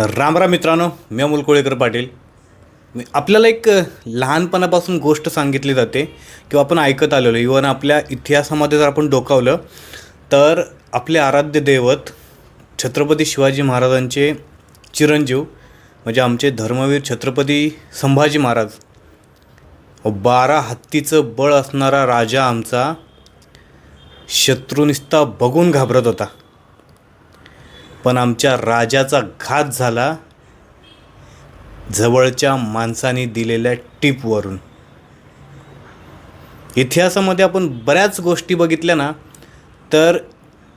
रामराम मित्रांनो मी अमोल कोळेकर पाटील. आपल्याला एक लहानपणापासून गोष्ट सांगितली जाते किंवा आपण ऐकत आलेलो. इवन आपल्या इतिहासामध्ये जर आपण डोकावलं तर आपले आराध्य दैवत छत्रपती शिवाजी महाराजांचे चिरंजीव म्हणजे आमचे धर्मवीर छत्रपती संभाजी महाराज बारा हत्तीचं बळ असणारा राजा आमचा शत्रुनिस्ता बघून घाबरत होता. पण आमच्या राजाचा घात झाला जवळच्या माणसाने दिलेल्या टीपवरून. इतिहासामध्ये आपण बऱ्याच गोष्टी बघितल्या ना तर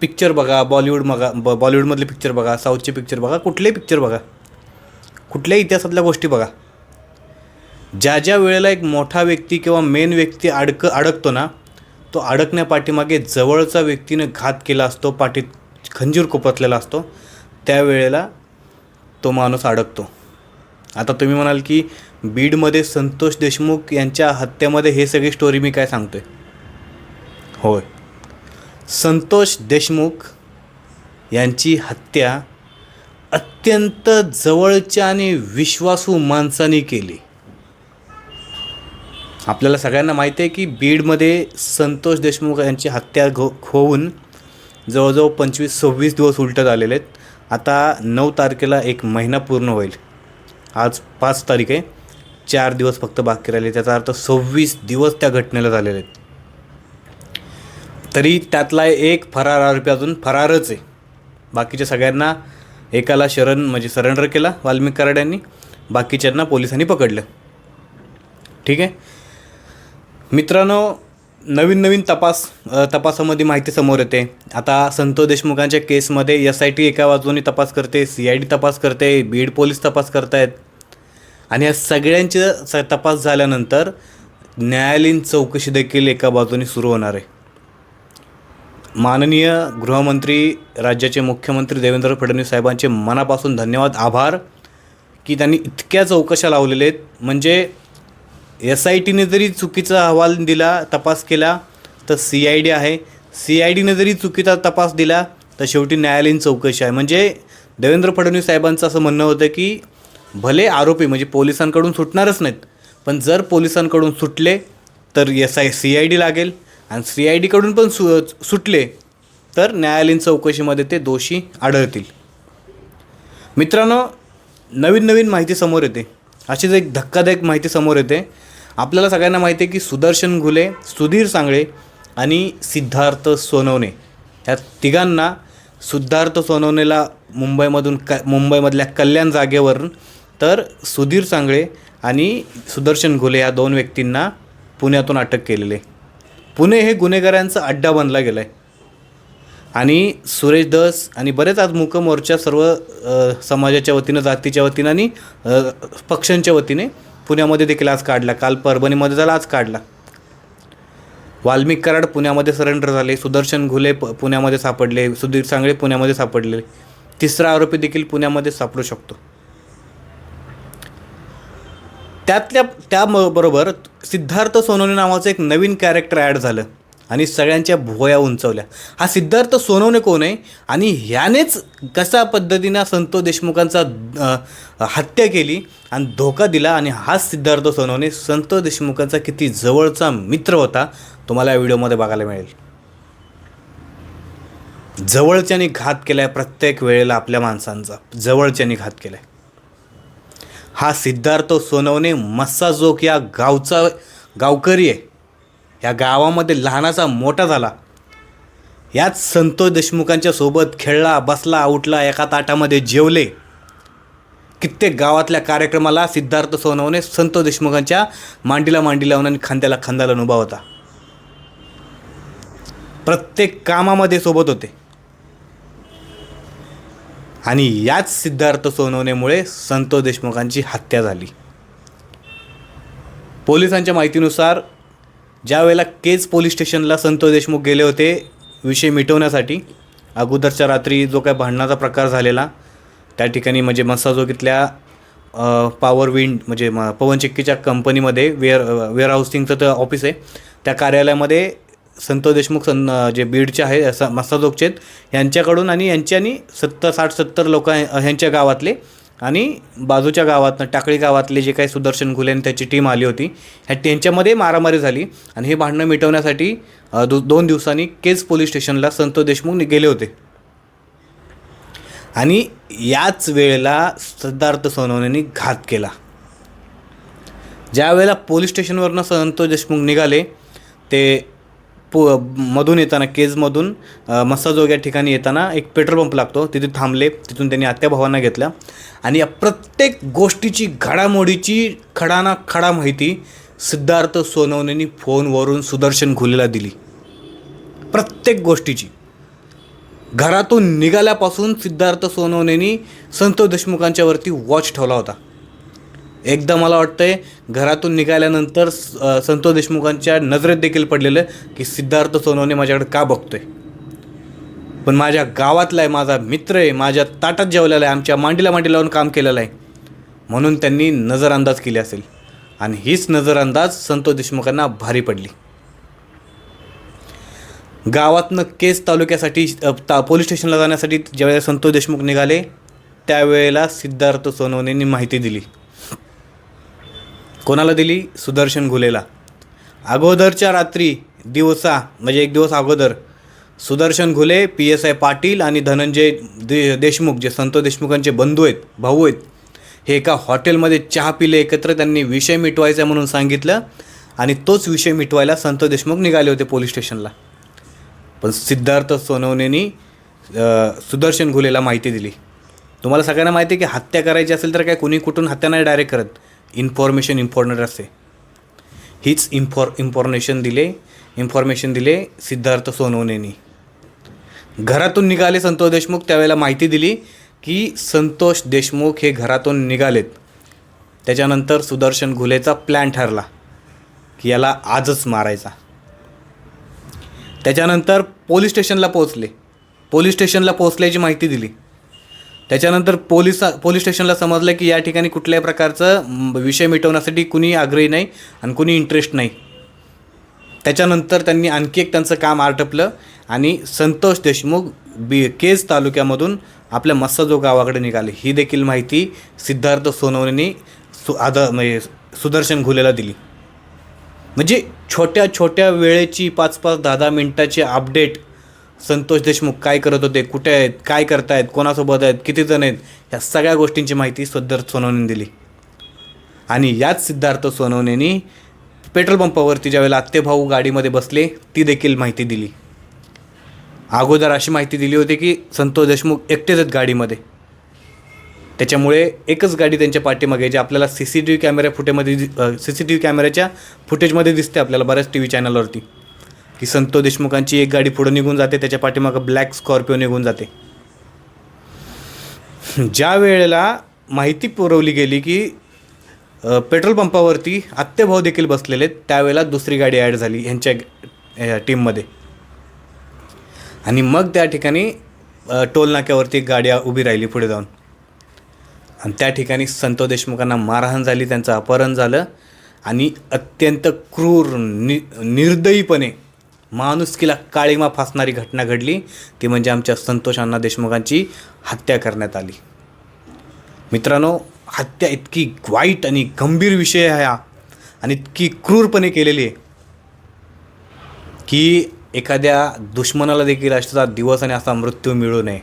पिक्चर बघा बॉलिवूड बघा ब बॉलिवूडमधले पिक्चर बघा साऊथचे पिक्चर बघा कुठलेही पिक्चर बघा. कुठल्याही इतिहासातल्या गोष्टी बघा. ज्या ज्या वेळेला एक मोठा व्यक्ती किंवा मेन व्यक्ती अडक अडकतो ना तो अडकण्यापाठीमागे जवळचा व्यक्तीने घात केला असतो पाठीत खंजीर खुपसलेला असतो त्यावेळेला तो माणूस अडकतो. आता तुम्ही म्हणाल की बीडमध्ये संतोष देशमुख यांच्या हत्येमध्ये हे सगळी स्टोरी मी काय सांगतो आहे होय. संतोष देशमुख यांची हत्या अत्यंत जवळच्या आणि विश्वासू माणसाने केली. आपल्याला सगळ्यांना माहिती आहे की बीडमध्ये संतोष देशमुख यांची हत्या घो होऊन जवळजवळ पंचवीस सव्वीस दिवस उलटत आलेले आहेत. आता नऊ तारखेला एक महिना पूर्ण होईल. आज पाच तारीख आहे. चार दिवस फक्त बाकी राहिले. त्याचा अर्थ सव्वीस दिवस त्या घटनेला झालेले आहेत. तरी त्यातला एक फरार आरोपी अजून फरारच आहे. बाकीच्या सगळ्यांना एकाला शरण म्हणजे सरेंडर केला वाल्मिक कराड यांनी. बाकीच्यांना पोलिसांनी पकडलं. ठीक आहे? मित्रांनो नवीन नवीन तपास तपासामध्ये माहिती समोर येते. आता संतोष देशमुखांच्या केसमध्ये एस आय टी एका बाजूने तपास करते सी आय डी तपास करते बीड पोलीस तपास करतायत. आणि या सगळ्यांचे स तपास झाल्यानंतर न्यायालयीन चौकशी देखील एका बाजूने सुरू होणार आहे. माननीय गृहमंत्री राज्याचे मुख्यमंत्री देवेंद्र फडणवीस साहेबांचे मनापासून धन्यवाद आभार की त्यांनी इतक्या चौकशा लावलेल्या आहेत. म्हणजे एस आय टीने जरी चुकीचा अहवाल दिला तपास केला तर सी आय डी आहे. सी आय डीने जरी चुकीचा तपास दिला तर शेवटी न्यायालयीन चौकशी आहे. म्हणजे देवेंद्र फडणवीस साहेबांचं असं म्हणणं होतं की भले आरोपी म्हणजे पोलिसांकडून सुटणारच नाहीत पण जर पोलिसांकडून सुटले तर S I C I D लागेल. आणि सी आय डीकडून पण सु सुटले तर न्यायालयीन चौकशीमध्ये ते दोषी आढळतील. मित्रांनो नवीन नवीन माहिती समोर येते. अशीच एक धक्कादायक माहिती समोर येते. आपल्याला सगळ्यांना माहिती आहे की सुदर्शन घुले सुधीर सांगळे आणि सिद्धार्थ सोनवणे. ह्या तिघांना सिद्धार्थ सोनवणेला मुंबईमधून क मुंबईमधल्या कल्याण जागेवरून तर सुधीर सांगळे आणि सुदर्शन घुले या दोन व्यक्तींना पुण्यातून अटक केलेले पुणे हे गुन्हेगारांचा अड्डा बनला गेला आहे आणि सुरेश दस आणि बरेच आज मूक मोर्चा सर्व समाजाच्या वतीनं जातीच्या वतीनं आणि पक्षांच्या वतीने पुण्यामध्ये देखील आज काढला. काल परभणीमध्ये झाला आज काढला. वाल्मिक कराड पुण्यामध्ये सरेंडर झाले. सुदर्शन घुले प पुण्यामध्ये सापडले. सुधीर सांगळे पुण्यामध्ये सापडले. तिसरा आरोपी देखील पुण्यामध्ये सापडू शकतो. त्यातल्या त्याबरोबर बरोबर सिद्धार्थ सोनवणे नावाचं एक नवीन कॅरेक्टर ॲड झालं. आणि सगळ्यांच्या भुवया उंचवल्या. हा सिद्धार्थ सोनवणे कोण आहे? आणि ह्यानेच कशा पद्धतीनं संतोष देशमुखांचा हत्या केली आणि धोका दिला आणि हाच सिद्धार्थ सोनवणे संतोष देशमुखांचा किती जवळचा मित्र होता तुम्हाला या व्हिडिओमध्ये बघायला मिळेल. जवळच्याने घात केलाय प्रत्येक वेळेला आपल्या माणसांचा. जवळच्याने घात केलाय. हा सिद्धार्थ सोनवणे मस्साजोग या गावचा गावकरी आहे. या गावामध्ये लहानाचा मोठा झाला. याच संतोष देशमुखांच्या सोबत खेळला बसला उठला एका ताटामध्ये जेवले. कित्येक गावातल्या कार्यक्रमाला सिद्धार्थ सोनवणे संतोष देशमुखांच्या मांडीला मांडी लावून आणि खांद्याला खांद्याला उभा होता. प्रत्येक कामामध्ये सोबत होते. आणि याच सिद्धार्थ सोनवणेमुळे संतोष देशमुखांची हत्या झाली. पोलिसांच्या माहितीनुसार ज्या वेळेला केज पोलीस स्टेशनला संतोष देशमुख गेले होते विषय मिटवण्यासाठी अगोदरच्या रात्री जो काय भांडणाचा प्रकार झालेला त्या ठिकाणी म्हणजे मस्साजोगीतल्या पॉवर विंड म्हणजे म पवनचक्कीच्या कंपनीमध्ये वेअर वेअर हाऊसिंगचं तर ऑफिस आहे. त्या कार्यालयामध्ये संतोष देशमुख सं जे बीडचे आहे असं मस्साजोगचे आहेत यांच्याकडून आणि यांच्यानी सत्तर साठ सत्तर लोक ह्यांच्या गावातले आणि बाजूच्या गावातनं टाकळी गावातले जे काही सुदर्शन घुले आणि त्याची टीम आली होती ह्या त्यांच्यामध्ये मारामारी झाली. आणि हे भांडणं मिटवण्यासाठी दो दोन दिवसांनी केज पोलीस स्टेशनला संतोष देशमुख गेले होते. आणि याच वेळेला सिद्धार्थ सोनवणेंनी घात केला. ज्यावेळेला पोलीस स्टेशनवरनं संतोष देशमुख निघाले ते पो मधून येताना केजमधून मसाज मस्साजोग या ठिकाणी येताना एक पेट्रोल पंप लागतो. तिथे थांबले. तिथून त्यांनी आत्याभावांना घेतल्या. आणि या प्रत्येक गोष्टीची घडामोडीची खडाना खडा माहिती सिद्धार्थ सोनवणेंनी फोनवरून सुदर्शन घुलेला दिली. प्रत्येक गोष्टीची. घरातून निघाल्यापासून सिद्धार्थ सोनवणेंनी संतोष देशमुखांच्यावरती वॉच ठेवला होता. एकदा मला वाटतंय घरातून निघाल्यानंतर संतोष देशमुखांच्या नजरेत देखील पडलेलं की सिद्धार्थ सोनवणे माझ्याकडे का बघतोय? पण माझ्या गावातला आहे माझा मित्र आहे माझ्या ताटात जेवलेला आहे आमच्या मांडीला मांडी लावून काम केलेलं आहे. म्हणून त्यांनी नजरअंदाज केली असेल. आणि हीच नजरअंदाज संतोष देशमुखांना भारी पडली. गावातनं केस तालुक्यासाठी ता पोलीस स्टेशनला जाण्यासाठी ज्यावेळेला संतोष देशमुख निघाले त्यावेळेला सिद्धार्थ सोनवणेंनी माहिती दिली. कोणाला दिली? सुदर्शन घुलेला. अगोदरच्या रात्री दिवसा म्हणजे एक दिवस अगोदर Sudarshan Ghule P S I Patil आणि धनंजय दे देशमुख जे संतोष देशमुखांचे बंधू आहेत भाऊ आहेत हे एका हॉटेलमध्ये चहा पिले एकत्र त्यांनी विषय मिटवायचा म्हणून सांगितलं आणि तोच विषय मिटवायला संतोष देशमुख निघाले होते पोलीस स्टेशनला. पण सिद्धार्थ सोनवणेनी सुदर्शन घुलेला माहिती दिली. तुम्हाला सगळ्यांना माहिती आहे की हत्या करायची असेल तर काय कुणी कुठून हत्या नाही डायरेक्ट करत. इन्फॉर्मेशन इम्पॉर्टंट असते. हीच इन्फॉर इन्फॉर्मेशन दिले इन्फॉर्मेशन दिले सिद्धार्थ सोनवणेनी. घरातून निघाले संतोष देशमुख त्यावेळेला माहिती दिली की संतोष देशमुख हे घरातून निघालेत. त्याच्यानंतर सुदर्शन घुलेचा प्लॅन ठरला की याला आजच मारायचा. त्याच्यानंतर पोलीस स्टेशनला पोहोचले. पोलीस स्टेशनला पोहोचल्याची माहिती दिली. त्याच्यानंतर पोलीस पोलीस स्टेशनला समजलं की या ठिकाणी कुठल्याही प्रकारचं विषय मिटवण्यासाठी कुणी आग्रही नाही आणि कुणी इंटरेस्ट नाही. त्याच्यानंतर त्यांनी आणखी एक त्यांचं काम आटपलं आणि संतोष देशमुख बी केज तालुक्यामधून आपल्या मस्साजो गावाकडे निघाले. ही देखील माहिती सिद्धार्थ सोनवणेंनी सु आदर म्हणजे सुदर्शन घुलेला दिली. म्हणजे छोट्या छोट्या वेळेची पाच पाच दहा दहा मिनटाची अपडेट संतोष देशमुख काय करत होते कुठे आहेत काय करतायत कोणासोबत आहेत किती जण आहेत ह्या सगळ्या गोष्टींची माहिती सिद्धार्थ सोनवणेने दिली. आणि याच सिद्धार्थ सोनवणेनी पेट्रोल पंपावरती ज्यावेळेला आत्तेभाऊ गाडीमध्ये बसले ती देखील माहिती दिली. अगोदर अशी माहिती दिली होती की संतोष देशमुख एकटेच आहेत गाडीमध्ये. त्याच्यामुळे एकच गाडी त्यांच्या पाठीमागे जे आपल्याला सी सी टी व्ही कॅमेऱ्या फुटेमध्ये सी सी टी व्ही कॅमेऱ्याच्या फुटेजमध्ये दिसते आपल्याला बऱ्याच टी व्ही चॅनलवरती. की संतो देशमुखांची एक गाडी पुढं निघून जाते त्याच्या पाठीमागं ब्लॅक स्कॉर्पिओ निघून जाते. ज्या वेळेला माहिती पुरवली गेली की पेट्रोल पंपावरती आत्तेभाऊ देखील बसलेले आहेत त्यावेळेला दुसरी गाडी ॲड झाली ह्यांच्या टीममध्ये. आणि मग त्या ठिकाणी टोलनाक्यावरती टोल नाक्यावरती एक गाड्या उभी राहिली पुढे जाऊन. आणि त्या ठिकाणी संतो देशमुखांना मारहाण झाली त्यांचं अपहरण झालं. आणि अत्यंत क्रूर नि निर्दयीपणे माणुसकीला काळीमा फासणारी घटना घडली. ती म्हणजे आमच्या संतोष अण्णा देशमुखांची हत्या करण्यात आली. मित्रांनो हत्या इतकी वाईट आणि गंभीर विषय आहे हा. आणि इतकी क्रूरपणे केलेली आहे. की एखाद्या दुश्मनाला देखील असा दिवस आणि असा मृत्यू मिळू नये.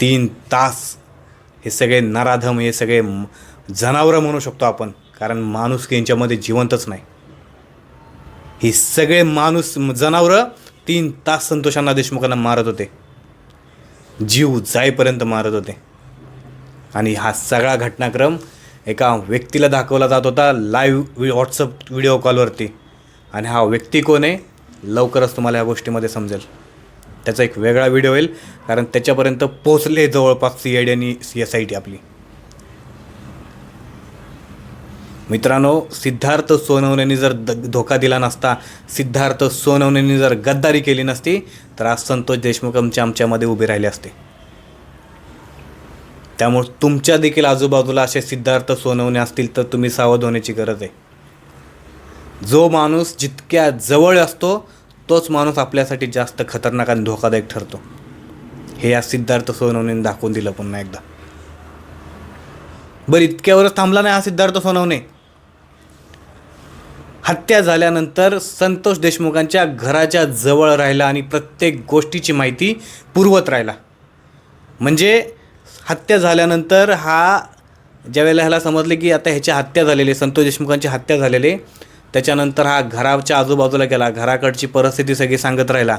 तीन तास हे सगळे नराधम हे सगळे जनावरं म्हणू शकतो आपण. कारण माणूस यांच्यामध्ये जिवंतच नाही. हे सगळे माणूस जनावरं तीन तास संतोषांना देशमुखांना मारत होते. जीव जाईपर्यंत मारत होते. आणि हा सगळा घटनाक्रम एका व्यक्तीला दाखवला जात होता लाईव्ह व्हॉट्सअप व्हिडिओ कॉलवरती आणि हा व्यक्ती कोण आहे? लवकरच तुम्हाला या गोष्टीमध्ये समजेल. त्याचा एक वेगळा व्हिडिओ होईल कारण त्याच्यापर्यंत पोचले जवळपास सी आय डी आणि सी एस आय टी आपली. मित्रांनो सिद्धार्थ सोनवणेंनी जर द धोका दिला नसता सिद्धार्थ सोनवणेंनी जर गद्दारी केली नसती तर आज संतोष देशमुख आमच्या आमच्यामध्ये उभे राहिले असते. त्यामुळे तुमच्या देखील आजूबाजूला असे सिद्धार्थ सोनवणे असतील तर तुम्ही सावध होण्याची गरज आहे. जो माणूस जितक्या जवळ असतो तोच माणूस आपल्यासाठी जास्त खतरनाक आणि धोकादायक ठरतो. हे या सिद्धार्थ सोनवणेने दाखवून दिलं पुन्हा एकदा. बरं इतक्यावरच थांबला नाही हा सिद्धार्थ सोनवणे. हत्या झाल्यानंतर संतोष देशमुखांच्या घराच्या जवळ राहिला आणि प्रत्येक गोष्टीची माहिती पुरवत राहिला. म्हणजे हत्या झाल्यानंतर हा ज्यावेळेला ह्याला समजले की आता ह्याची हत्या झालेली संतोष देशमुखांची हत्या झालेली त्याच्यानंतर हा घराच्या आजूबाजूला गेला घराकडची परिस्थिती सगळी सांगत राहिला.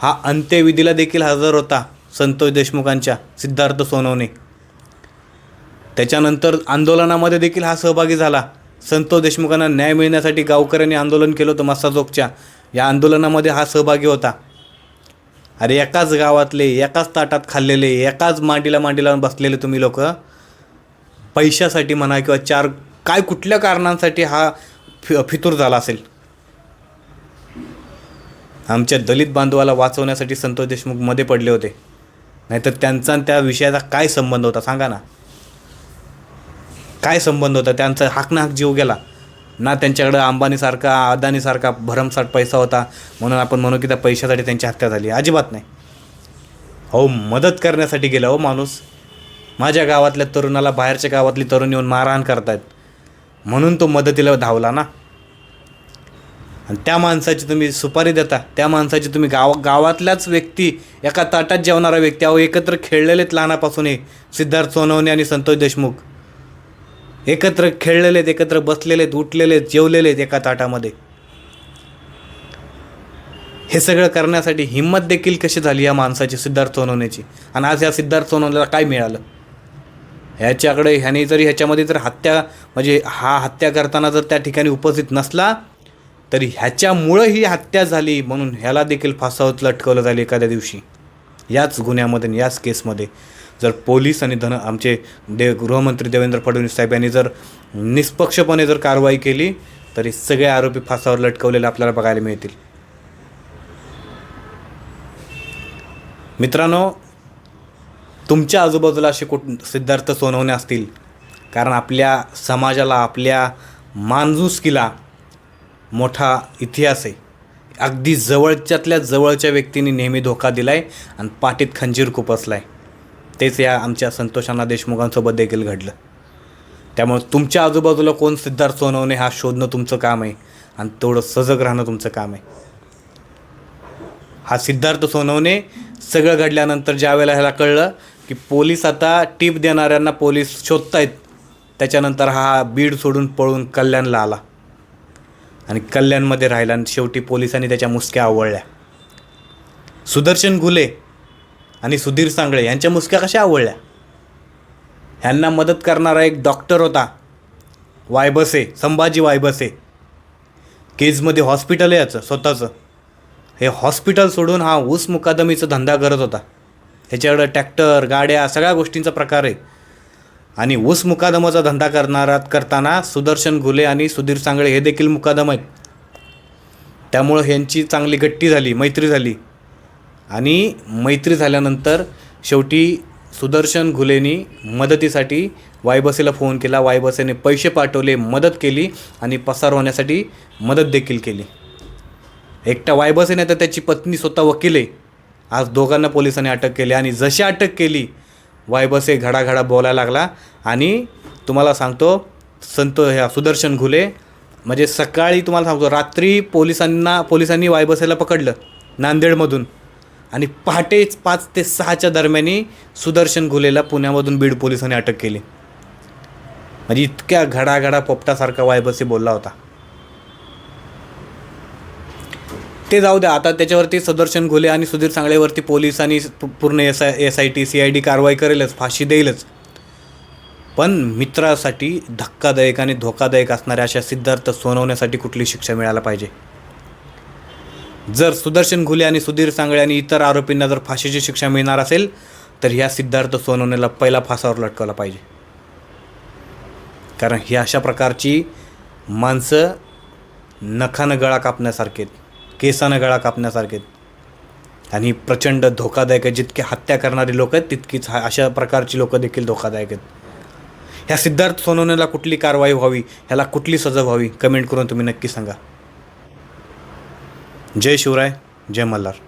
हा अंत्यविधीला देखील हजर होता संतोष देशमुखांच्या सिद्धार्थ सोनवणे. त्याच्यानंतर आंदोलनामध्ये देखील हा सहभागी झाला. संतोष देशमुखांना न्याय मिळण्यासाठी गावकऱ्यांनी आंदोलन केलं होतं मस्सा चौकच्या या आंदोलनामध्ये हा सहभागी होता. अरे एकाच गावातले एकाच ताटात खाल्लेले एकाच मांडीला मांडीला बसलेले तुम्ही लोक. पैशासाठी म्हणा किंवा चार काय कुठल्या कारणांसाठी हा फि फितूर झाला असेल? आमच्या दलित बांधवाला वाचवण्यासाठी संतोष देशमुखमध्ये पडले होते. नाहीतर त्यांचा आणि त्या विषयाचा काय संबंध होता? सांगा ना. काय संबंध होता? त्यांचा हाक जीव गेला. ना त्यांच्याकडं अंबानीसारखा अदानीसारखा भरमसाठ पैसा होता. म्हणून आपण म्हणू की त्या पैशासाठी त्यांची हत्या झाली. अजिबात नाही. हो मदत करण्यासाठी गेला हो माणूस. माझ्या गावातल्या तरुणाला बाहेरच्या गावातली तरुण येऊन मारहाण करतायत. म्हणून तो मदतीला धावला ना. आणि त्या माणसाची तुम्ही सुपारी देता. त्या माणसाची तुम्ही गाव गावातल्याच व्यक्ती एका ताटात जेवणारा व्यक्ती. अहो एकत्र खेळलेलेत लहानापासूनही. सिद्धार्थ सोनवणे आणि संतोष देशमुख. एकत्र खेळलेलेत एकत्र बसलेलेत जेवलेले जेवलेलेत एका ताटामध्ये. हे सगळं करण्यासाठी हिंमत देखील कशी झाली या माणसाची सिद्धार्थ सोनवण्याची आणि आज या सिद्धार्थ सोनवण्याला काय मिळालं? ह्याच्याकडे ह्याने जरी ह्याच्यामध्ये जर हत्या म्हणजे हा हत्या करताना जर त्या ठिकाणी उपस्थित नसला तरी ह्याच्यामुळं ही हत्या झाली म्हणून ह्याला देखील फासावत लटकवलं जाईल एखाद्या दिवशी. याच गुन्ह्यामध्ये याच केसमध्ये. जर पोलीस आणि धन आमचे दे गृहमंत्री देवेंद्र फडणवीस साहेब यांनी जर निष्पक्षपणे जर कारवाई केली तरी सगळे आरोपी फासावर लटकवलेले आपल्याला बघायला मिळतील. मित्रांनो तुमच्या आजूबाजूला असे कुठ सिद्धार्थ सोनवणे असतील कारण आपल्या समाजाला आपल्या माणुसकीला मोठा इतिहास आहे. अगदी जवळच्यातल्या जवळच्या व्यक्तींनी नेहमी धोका दिला आहे आणि पाठीत खंजीर खुपसला आहे तेच या आमच्या संतोषांना देशमुखांसोबत देखील घडलं. त्यामुळे तुमच्या आजूबाजूला कोण सिद्धार्थ सोनवणे हा शोधणं तुमचं काम आहे आणि तेवढं सजग राहणं तुमचं काम आहे. हा सिद्धार्थ सोनवणे सगळं घडल्यानंतर ज्या वेळेला ह्याला कळलं की पोलीस आता टीप देणाऱ्यांना पोलीस शोधतायत त्याच्यानंतर हा बीड सोडून पळून कल्याणला आला. आणि कल्याणमध्ये राहिला आणि शेवटी पोलिसांनी त्याच्या मुसक्या आवळल्या. सुदर्शन घुले आणि सुधीर सांगळे यांच्या मुसक्या कशा आवडल्या? ह्यांना मदत करणारा एक डॉक्टर होता वायबसे संभाजी वायबसे. केजमध्ये हॉस्पिटल आहे याचं स्वतःचं. हे हॉस्पिटल सोडून हा ऊस मुकादमीचा धंदा करत होता. ह्याच्याकडं ट्रॅक्टर गाड्या सगळ्या गोष्टींचा प्रकार आहे. आणि ऊस मुकादमाचा धंदा करणारा करताना सुदर्शन घुले आणि सुधीर सांगळे हे देखील मुकादम आहेत. त्यामुळं ह्यांची चांगली गट्टी झाली मैत्री झाली. आणि मैत्री झाल्यानंतर शेवटी सुदर्शन घुलेनी मदतीसाठी वायबसेला फोन केला. वायबसेने पैसे पाठवले मदत केली आणि पसार होण्यासाठी मदत देखील केली. एकटा वायबसे नाही तर त्याची पत्नी स्वतः वकील. आहे आज दोघांना पोलिसांनी अटक केली आणि जशी अटक केली वायबसे घडाघडा बोलायला लागला आणि तुम्हाला सांगतो संतो ह्या सुदर्शन घुले म्हणजे सकाळी तुम्हाला सांगतो रात्री पोलिसांना पोलिसांनी वायबसेला पकडलं नांदेडमधून. आणि पहाटेच पाच ते सहाच्या दरम्यानी सुदर्शन घुलेला पुण्यामधून बीड पोलिसांनी अटक केली. म्हणजे इतक्या घडाघडा पोपटासारखा वायबसी बोलला होता. ते जाऊ द्या आता त्याच्यावरती सुदर्शन घुले आणि सुधीर सांगळेवरती पोलिसांनी पूर्ण S I S I T C I D कारवाई करेलच फाशी देईलच. पण मित्रासाठी धक्कादायक आणि धोकादायक असणाऱ्या अशा सिद्धार्थ सोनवण्यासाठी कुठली शिक्षा मिळायला पाहिजे? जर सुदर्शन घुले आणि सुधीर सांगळे आणि इतर आरोपींना जर फाशीची शिक्षा मिळणार असेल तर ह्या सिद्धार्थ सोनवणेला पहिला फासावर लटकवला पाहिजे. कारण ही अशा प्रकारची माणसं नखानं गळा कापण्यासारखेत आहेत केसानं गळा कापण्यासारखे आहेत. आणि प्रचंड धोकादायक आहे जितके हत्या करणारी लोक आहेत तितकीच हा अशा प्रकारची लोक देखील धोकादायक आहेत. ह्या सिद्धार्थ सोनवणेला कुठली कारवाई व्हावी ह्याला कुठली सजा व्हावी कमेंट करून तुम्ही नक्की सांगा. जय शिवराय जय मल्हार.